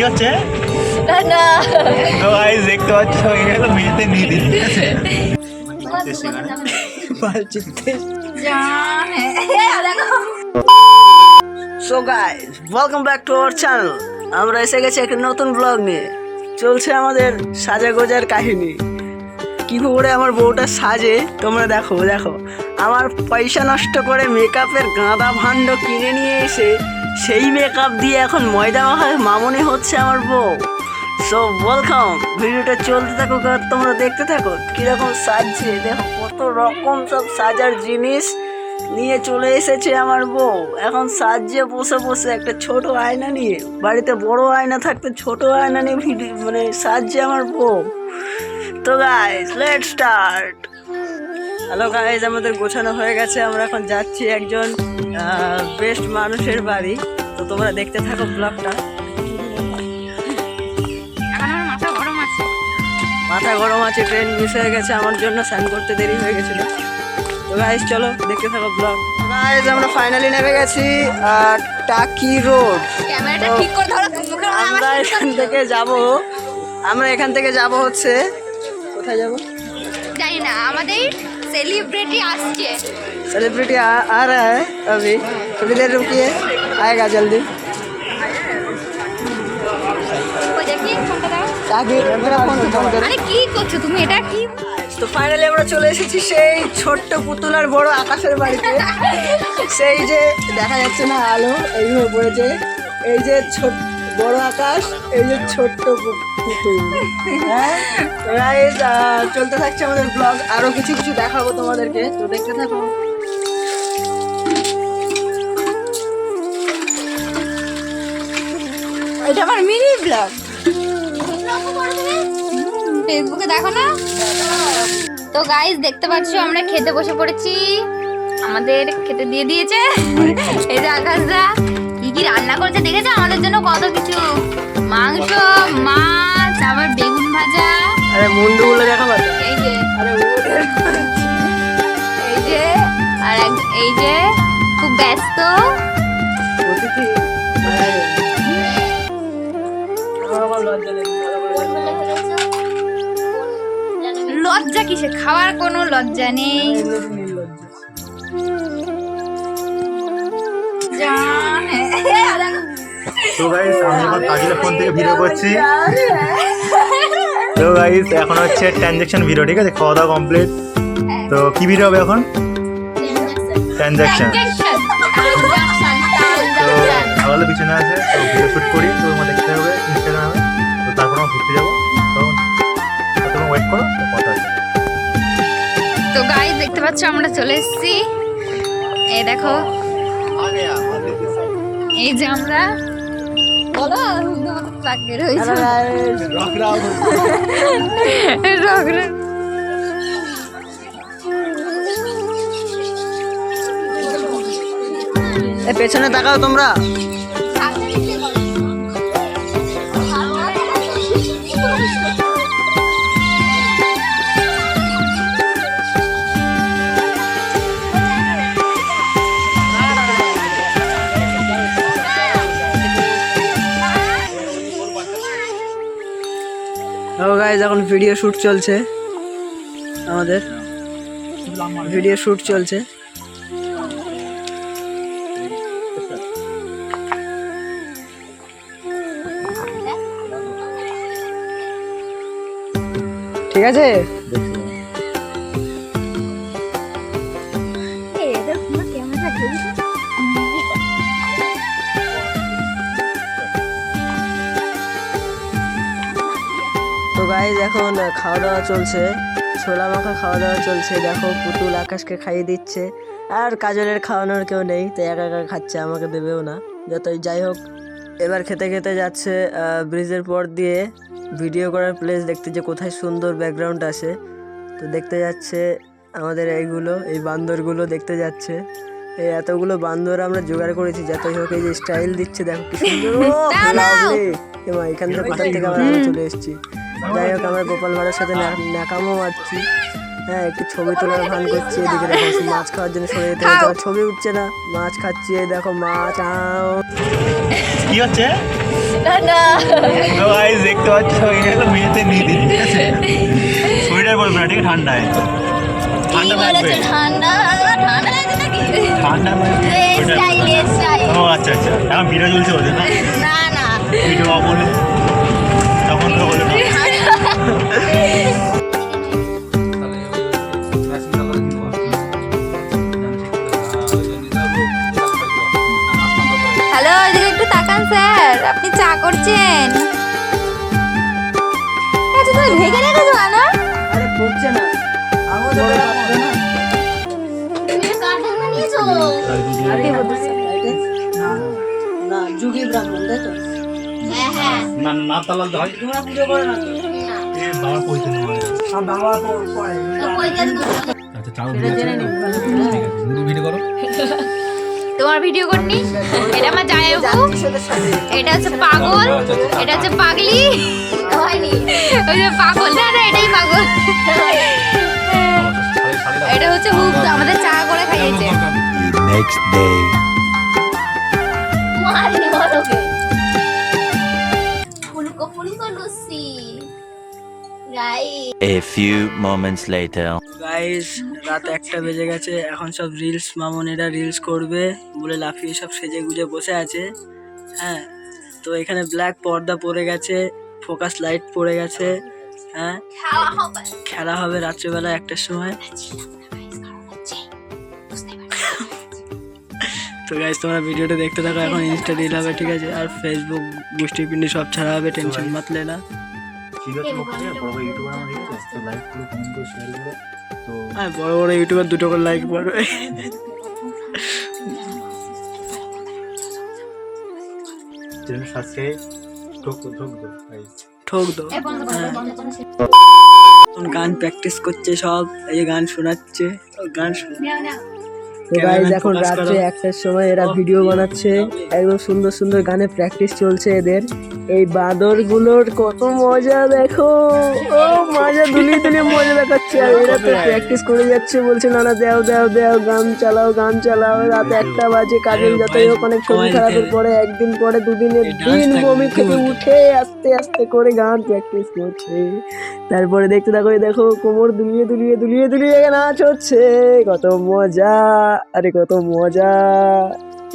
কি হচ্ছে? না না। তো গাইস দেখতে পাচ্ছ এগুলো মেয়েতে নিয়ে দিন ঠিক আছে? So guys welcome back to our channel আমরা এসে গেছি একটা নতুন ব্লগ নিয়ে। চলছে আমাদের সাজা গোজার কাহিনী। কি করে আমার বউটা সাজে তোমরা দেখো দেখো। আমার পয়সা নষ্ট করে মেকআপের গাঁদা ভাণ্ড কিনে নিয়ে এসে সেই মেকআপ দিয়ে এখন ময়দা মাখা মামনি হচ্ছে আমার বউ। সো ওয়েলকাম ভিডিওটা চলতে থাকুক আর তোমরা দেখতে থাকো। কীরকম সাজছে, দেখো কত রকম সব সাজার জিনিস নিয়ে চলে এসেছে আমার বউ। এখন সাজিয়ে বসে বসে একটা ছোট আয়না নিয়ে। বাড়িতে বড় আয়না থাকতে ছোট আয়না নিয়ে ভিডিও মানে সাজছে আমার বউ। তো guys let start hello guys আমাদের গোছানো হয়ে গেছে। আমরা এখন যাচ্ছি একজন বেস্ট মানুষের বাড়ি। তো তোমরা দেখতে থাকো ব্লগটা মাথা গরম আছে। ট্রেন মিস হয়ে গেছে। আমার জন্য স্নান করতে দেরি হয়ে গেছিল। তো গাইজ চলো দেখতে থাকো ব্লগ গাইজ আমরা ফাইনালি নেমে গেছি টাকি রোড আমরা এখান থেকে যাব। আমরা এখান থেকে যাব হচ্ছে কোথায় যাব? জানি না আমাদের সেলিব্রিটি আসছে सेलिब्रिटी आ, आ रहा है अभी थोड़ी देर रुकिए आएगा जल्दी ওই দেখি ফোনটা দাও ताकि मेरा फोन से फोन करो আরে কি করছো তুমি এটা কি তো ফাইনালি আমরা চলে এসেছি সেই ছোট্ট পুতুল আর বড় আকাশের বাড়িতে সেই যে দেখা যাচ্ছে না আলো এইভাবে পড়েছে এই যে ছোট বড় আকাশ এই যে ছোট্ট পু- হ্যাঁ চলতে থাকছে আমাদের ব্লগ আরও কিছু কিছু দেখাবো তোমাদেরকে, তো দেখতে থাকো। এটা আমার মিনি ব্লগ ফেসবুকে দেখো না? তো গাইস দেখতে পাচ্ছ, আমরা খেতে বসে পড়েছি। আমাদের খেতে দিয়ে দিয়েছে। এই যে আকাশদা, কি কি রান্না করেছে, দেখেছ? আমাদের জন্য কত কিছু। মাংস, মাছ মুন্ডুগুলো দেখো না এই যে। এই যে আর এই যে খুব ব্যস্ত। আমার লজ্জা নেই লজ্জা কিসে? খাওয়ার কোনো লজ্জা নেই। তো গাইস আমি কাজিলের ফোন থেকে ভিডিও করছি। তো গাইস এখন হচ্ছে ট্রানজ্যাকশন ভিডিও ঠিক আছে? খাওয়া দাওয়া কমপ্লিট তো কি ভিডিও হবে এখন? ট্রানজ্যাকশন তো তাহলে পিছনে আছে। তো ভিডিও শুট করি। তো তোমার দেখতে হবে? ইনস্টাগ্রামে তো তারপর আমরা ঘুরতে যাব। তখন তো তুমি ওয়েট করো তো কথা আছে। তো গাইস দেখতে পাচ্ছ আমরা চলে এসেছি। এই দেখো। এই যে আমরা বলো চাকরি রয়েছে পেছনে তাকাও তোমরা। গাইজ এখন ভিডিও শ্যুট চলছে। আমাদের। ভিডিও শ্যুট চলছে। ঠিক আছে? গাইজ এখন খাওয়া দাওয়া চলছে। ছোলা মাখা খাওয়া দাওয়া চলছে। দেখো পুতুল আকাশকে খাইয়ে দিচ্ছে। আর কাজলের খাওয়ানোর কেউ নেই তাই একা একা খাচ্ছে আমাকে দেবেও না। যতই যাই হোক এবার খেতে খেতে যাচ্ছে ব্রিজের পর দিয়ে ভিডিও করার প্লেস দেখতে যে কোথায় সুন্দর ব্যাকগ্রাউন্ড আসে। তো দেখতে যাচ্ছে আমাদের এইগুলো এই বান্দরগুলো দেখতে যাচ্ছে। এই এতগুলো বান্দর আমরা জোগাড় করেছি যতই হোক এই যে স্টাইল দিচ্ছে দেখো কি সুন্দর। এখান থেকে কোথা থেকে আমরা আবার চলে এসেছি। যাই হোক আমরা গোপাল ভাড়ার সাথে ন্যা- ন্যাকামো মারছি। হ্যাঁ একটু ছবি তোলার ভান করছি এদিকে দেখো মাছ খাওয়ার জন্য সরে যেতে হচ্ছে। ছবি উঠছে না মাছ খাচ্ছি এই দেখো মাছ আও কি হচ্ছে? দেখতে পাচ্ছ? মেয়েতে নিদি ঠিক সোয়েটার পরবে না ঠিক আছে? ঠান্ডায় ঠান্ডা লাগবে। ঠান্ডা? নাকি। স্টাইল ও আচ্ছা আচ্ছা। এখন চলছে ওদের না? না না। ভিডিও তখন তো হ্যালো এদিকে একটু তাকান স্যার। আপনি চা করছেন? আচ্ছা তুমি ঢেকে রেখেছো কেন? আরে পড়ছে না। আমাদের বেলা পড়বে না। তুমি কার্টুন বানিয়েছো? না, না যুগী ব্রাহ্মণ তাই তো হ্যাঁ হ্যাঁ। না না তালা হয় তোমরা পুজো করে না তোমার ভিডিও করনি? এটা আমার জাতিসেদের এটা হচ্ছে পাগল। এটা হচ্ছে পাগলি। হয়নি ওই যে পাগল। না না এটাই পাগল। এটা হচ্ছে হুক আমাদের চা করে খাইয়েছে। Next day. মারি। বড়কে A few moments later. Guys রাত একটা বেজে গেছে এখন সব রিলস মামনেরা রিলস করবে বলে লাফিয়ে সব সেজে গুজে বসে আছে হ্যাঁ? তো এখানে ব্ল্যাক পর্দা পড়ে গেছে ফোকাস লাইট পড়ে গেছে হ্যাঁ? খেলা হবে রাত্রেবেলা একটার সময়। তো গাইস তোমরা ভিডিওটা দেখতে থাকো এখন ইনস্টা রিল হবে ঠিক আছে? আর ফেসবুক গোষ্ঠী পিন্ডি সব ছাড়া হবে টেনশন মাতলে না। ঠিক আছে বড় বড় ইউটিউবার আমার ঠিক আছে তো লাইক করো কমেন্ট করো শেয়ার করো তো আর বড় বড় ইউটিউবার দুটো করে লাইক পড়বে চ্যানেল সাবস্ক্রাইব ঠোক ঠোক দো ঠোক দো। হ্যাঁ। গান প্র্যাকটিস করছে সব এই যে গান শোনাচ্ছে গান শোনা তো গাইজ এখন রাত্রে একটার সময় এরা ভিডিও বানাচ্ছে একদম সুন্দর সুন্দর গানে প্র্যাকটিস চলছে এদের। এই বাদরগুলোর কত মজা দেখো। ও মজা দুলিয়ে দুলিয়ে মজা দেখাচ্ছে। আর এরা তো প্র্যাকটিস করে যাচ্ছে বলছে না না দেও দেও দেও গান চালাও গান চালাও। রাত একটা বাজে কাজের যতই হোক অনেক ছবি খারাপের পরে একদিন পরে দুদিনের দিন বমি থেকে উঠে আস্তে আস্তে করে গান প্র্যাকটিস করছে। তারপরে দেখতে থাকো এই দেখো কোমর দুলিয়ে দুলিয়ে দুলিয়ে দুলিয়ে নাচ হচ্ছে। কত মজা আরে কত মজা।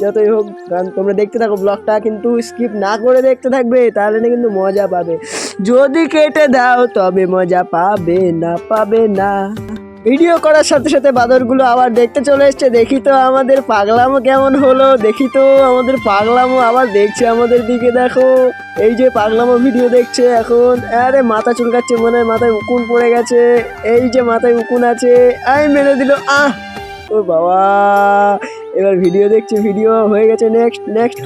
যতই হোক গান তোমরা দেখতে থাকো ব্লগটা কিন্তু স্কিপ না করে দেখতে থাকবে, তাহলে না কিন্তু মজা পাবে। যদি কেটে দাও, তবে মজা পাবে না পাবে না। ভিডিও করার সাথে সাথে বাদরগুলো আবার দেখতে চলে এসছে। দেখি তো আমাদের পাগলামো কেমন হলো, দেখি তো আমাদের পাগলামো আবার দেখছে আমাদের দিকে, দেখো। এই যে পাগলামো ভিডিও দেখছে এখন। আরে, মাথা চুলকাচ্ছে, মনে হয় মাথায় উকুন পড়ে গেছে। এই যে মাথায় উকুন আছে আই মেরে দিল, আহ! ও বাবা! এবার ভিডিও দেখছে ভিডিও হয়ে গেছে নেক্সট নেক্সট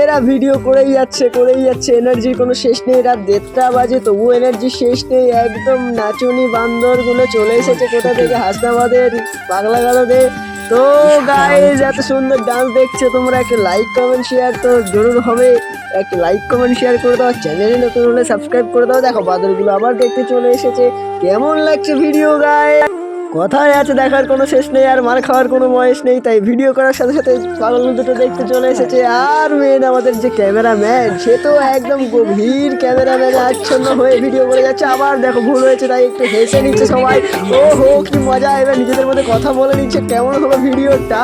এরা ভিডিও করেই যাচ্ছে করেই যাচ্ছে এনার্জির কোনো শেষ নেই, রাত দেড়টা বাজে তবু এনার্জি শেষ নেই, একদম নাচুনি বান্দরগুলো চলে এসেছে কোথা থেকে? হাসনাবাদের পাগলা গালাতে তো গাইজ এত সুন্দর ডান্স দেখছ, তোমরা একটা লাইক কমেন্ট শেয়ার তো জরুর হবে। একটা লাইক কমেন্ট শেয়ার করে দাও চ্যানেলে নতুন হলে সাবস্ক্রাইব করে দাও। দেখো, বাদলগুলো আবার দেখতে চলে এসেছে। কেমন লাগছে ভিডিও গায়ে কথায় আছে দেখার কোনো শেষ নেই আর মার খাওয়ার কোনো বয়স নেই তাই ভিডিও করার সাথে সাথে পাগল দুটো দেখতে চলে এসেছে। আর মেন আমাদের যে ক্যামেরাম্যান সে তো একদম গভীর ক্যামেরাম্যান আচ্ছন্ন হয়ে ভিডিও করে যাচ্ছে। আবার দেখো ভুল হয়েছে তাই একটু হেসে নিচ্ছে সবাই। ও হো কি মজা! এবার নিজেদের মধ্যে কথা বলে নিচ্ছে কেমন হলো ভিডিওটা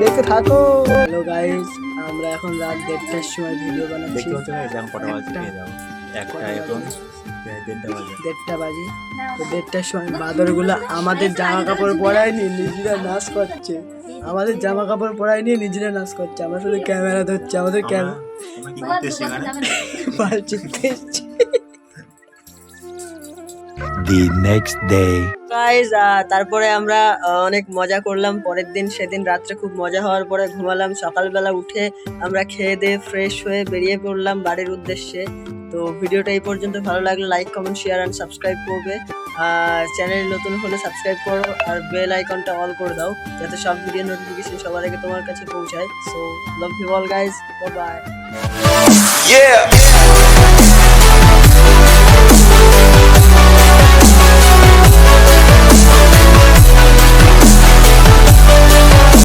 দেখতে থাকো। হ্যালো গাইস আমরা এখন রাত দেড়টার সময় ভিডিও বানাচ্ছি। একটা এখন দেড়টা বাজে। দেড়টা বাজে। তো দেড়টার সময় বাদরগুলো আমাদের জামা কাপড় পরায়নি নিজেরা নাচ করছে। আমাদের জামা কাপড় পরায়নি নিজেরা নাচ করছে। আমরা শুধু ক্যামেরা ধরছি আমাদের ক্যামেরা চিপতে এসছে The next day. তারপরে আমরা অনেক মজা করলাম। পরের দিন সেদিন রাত্রে খুব মজা হওয়ার পরে ঘুমালাম। সকালবেলা উঠে আমরা খেয়ে দিয়ে ফ্রেশ হয়ে বেরিয়ে পড়লাম বাড়ির উদ্দেশ্যে। তো ভিডিওটা এই পর্যন্ত। ভালো লাগলে like comment share and subscribe করবে। আর চ্যানেল নতুন হলে সাবস্ক্রাইব করো আর বেল আইকনটা অল করে দাও, যাতে সব ভিডিও নোটিফিকেশন সবার আগে তোমার কাছে পৌঁছায়। So love you all guys bye Yeah.